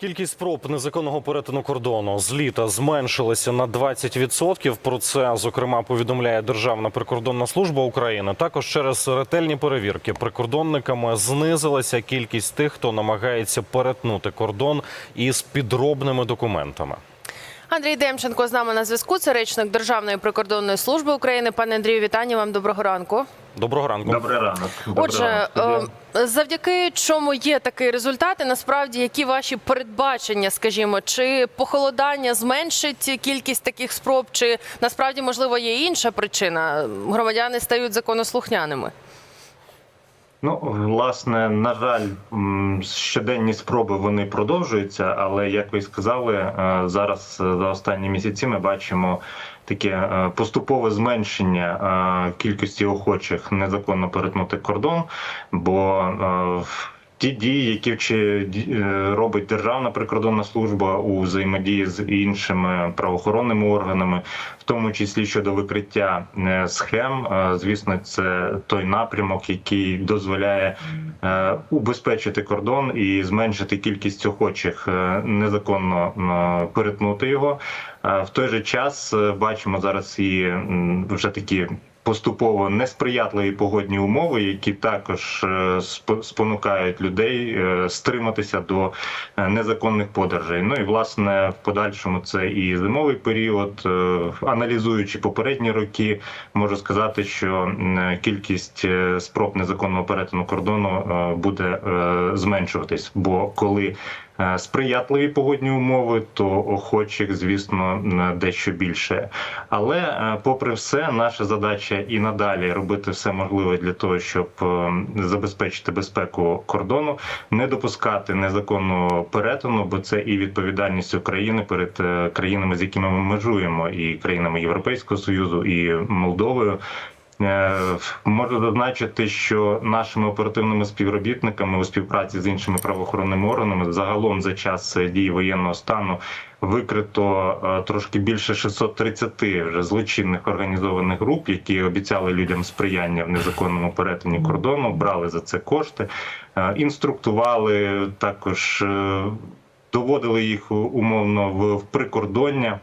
Кількість спроб незаконного перетину кордону з літа зменшилася на 20%. Про це зокрема повідомляє Державна прикордонна служба України. Також через ретельні перевірки прикордонниками знизилася кількість тих, хто намагається перетнути кордон із підробними документами. Андрій Демченко з нами на зв'язку. Це речник Державної прикордонної служби України. Пане Андрію, вітання вам. Доброго ранку. Доброго ранку. Добрий ранок. Добрий Отже, ранок, е, завдяки чому є такий результат, і насправді які ваші передбачення, скажімо, чи похолодання зменшить кількість таких спроб, чи насправді можливо є інша причина? Громадяни стають законослухняними. Ну, власне, на жаль, щоденні спроби вони продовжуються, але як ви сказали, е, зараз е, за останні місяці ми бачимо таке е, поступове зменшення кількості охочих незаконно перетнути кордон, бо е, Ті дії, які ді- е, робить Державна прикордонна служба у взаємодії з іншими правоохоронними органами, в тому числі щодо викриття е, схем, е, звісно, це той напрямок, який дозволяє убезпечити кордон і зменшити кількість охочих незаконно перетнути його. В той же час бачимо зараз і вже такі поступово несприятливі погодні умови, які також е, спонукають людей е, стриматися до е, незаконних подорожей. Ну і власне в подальшому це і зимовий період. Аналізуючи попередні роки, можу сказати, що кількість спроб незаконного перетину кордону буде зменшуватись. Бо коли сприятливі погодні умови, то охочих, звісно, дещо більше. Але е, попри все, наша задача і надалі робити все можливе для того, щоб е, забезпечити безпеку кордону, не допускати незаконного перетину, бо це і відповідальність України перед е, країнами, з якими ми межуємо, і країнами Європейського союзу, і Молдовою. Е, Можу зазначити, що нашими оперативними співробітниками у співпраці з іншими правоохоронними органами загалом за час е, дії воєнного стану викрито е, трошки більше 630 вже злочинних організованих груп, які обіцяли людям сприяння в незаконному перетині кордону, брали за це кошти, інструктували також. Доводили їх умовно в прикордоння,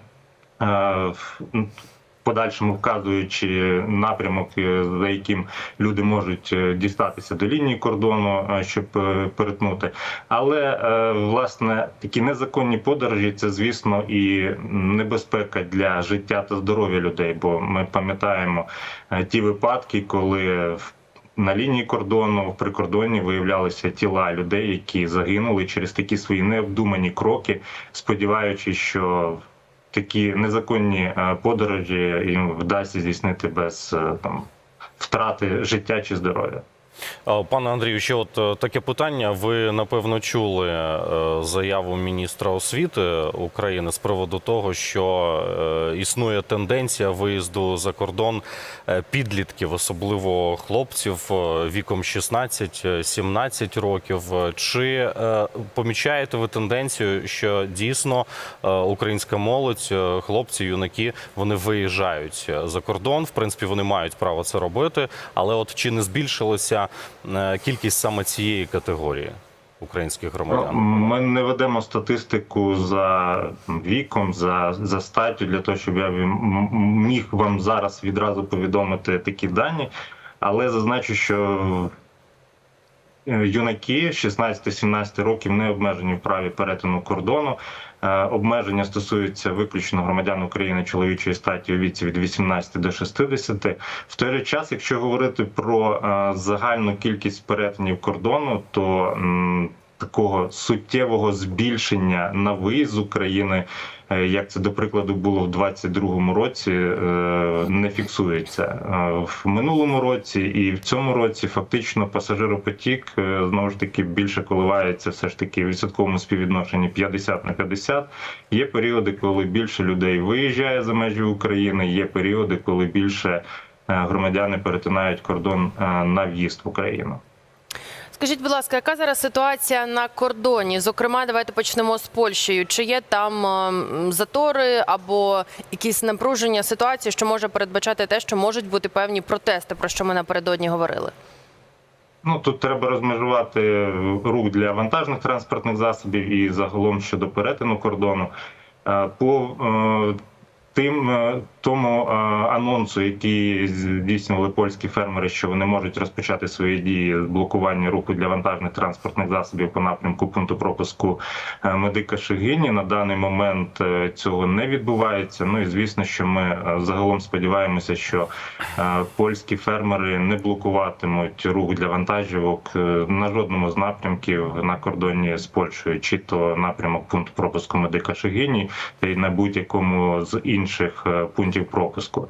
подальшому вказуючи напрямок, е, за яким люди можуть е, дістатися до лінії кордону, е, щоб перетнути. Але власне такі незаконні подорожі це, звісно, і небезпека для життя та здоров'я людей. Бо ми пам'ятаємо ті випадки, коли в на лінії кордону в прикордонні виявлялися тіла людей, які загинули через такі свої необдумані кроки, сподіваючись, що такі незаконні е, подорожі їм вдасться здійснити без е, там втрати життя чи здоров'я. А, Пане Андрію, ще от е, таке питання. Ви напевно чули е, заяву міністра освіти України з приводу того, що е, існує тенденція виїзду за кордон е, підлітків, особливо хлопців е, віком 16-17 років. Чи е, помічаєте ви тенденцію, що дійсно е, українська молодь, е, хлопці, юнаки, вони виїжджають за кордон? В принципі, вони мають право це робити, але от чи не збільшилася е, кількість саме цієї категорії українських громадян? Ми не ведемо статистику за віком, за, за статтю для того, щоб я міг вам зараз відразу повідомити такі дані. Але зазначу, що юнаки 16-17 років не обмежені в праві перетину кордону. Е, Обмеження стосуються виключно громадян України чоловічої статі у віці від 18 до 60. В той же час, якщо говорити про е, загальну кількість перетинів кордону, то такого суттєвого збільшення на виїзд з України, е, як це до прикладу було в 2022 році, е, не фіксується Е, в минулому році і в цьому році. Фактично, пасажиропотік знову ж таки більше коливається все ж таки в відсотковому співвідношенні 50 на 50. Є періоди, коли більше людей виїжджає за межі України. Є періоди, коли більше громадяни перетинають кордон на в'їзд в Україну. Скажіть, будь ласка, яка зараз ситуація на кордоні? Зокрема, давайте почнемо з Польщею. Чи є там ем, затори або якісь напруження ситуації, що може передбачати те, що можуть бути певні протести, про що ми напередодні говорили? Ну тут треба розмежувати рух для вантажних транспортних засобів і загалом щодо перетину кордону. Е, По е, тим е, тому е, анонсу, який здійснювали польські фермери, що вони можуть розпочати свої дії з блокування руху для вантажних транспортних засобів по напрямку пункту пропуску е, медика Шегині. На даний момент е, цього не відбувається. Ну і звісно, що ми загалом сподіваємося, що польські фермери не блокуватимуть рух для вантажівок на жодному з напрямків на кордоні з Польщею, чи то напрямок пункту пропуску медика Шегині, та й на будь-якому з інших е, пунктів пропуску.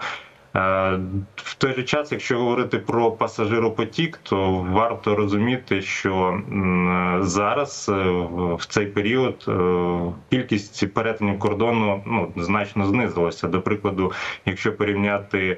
Е, В той же час, якщо говорити про пасажиропотік, то варто розуміти, що зараз е, в цей період е, кількість перетинів кордону ну значно знизилася. До прикладу, якщо порівняти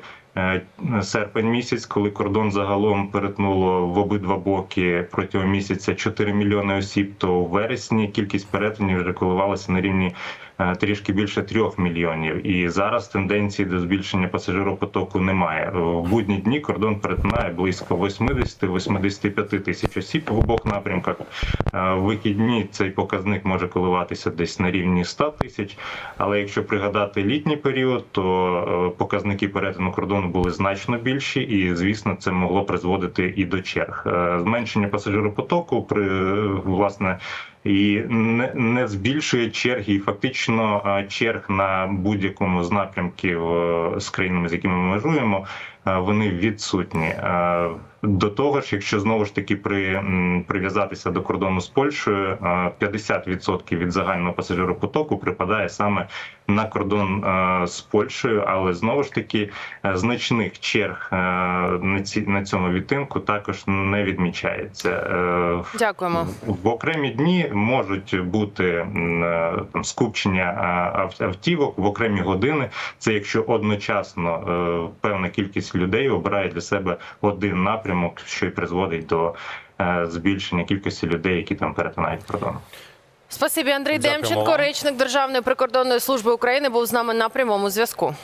серпень місяць, коли кордон загалом перетнуло в обидва боки протягом місяця 4 мільйони осіб, то в вересні кількість перетинів вже коливалася на рівні е, трішки більше трьох мільйонів. І зараз тенденції до збільшення пасажиропотоку немає. В будні дні кордон перетинає близько 80-85 тисяч осіб в обох напрямках. Е, В вихідні цей показник може коливатися десь на рівні 100 тисяч. Але якщо пригадати літній період, то е, показники перетину кордону були значно більші, і звісно, це могло призводити і до черг. Е, Зменшення пасажиропотоку при е, власне і не, не збільшує черги, і фактично е, черг на будь-якому з напрямків е, з країнами, з якими ми межуємо, е, вони відсутні. До того ж, якщо знову ж таки при прив'язатися до кордону з Польщею, е, 50% від загального пасажиропотоку припадає саме на кордон з Польщею, але знову ж таки значних черг на ці на цьому відтинку також не відмічається. Дякуємо. в окремі дні можуть бути е, там скупчення автівок в окремі години. Це якщо одночасно е, певна кількість людей обирає для себе один напрямок, що й призводить до е, збільшення кількості людей, які там перетинають кордон. Спасибі, Андрій Демченко, речник Державної прикордонної служби України, був з нами на прямому зв'язку.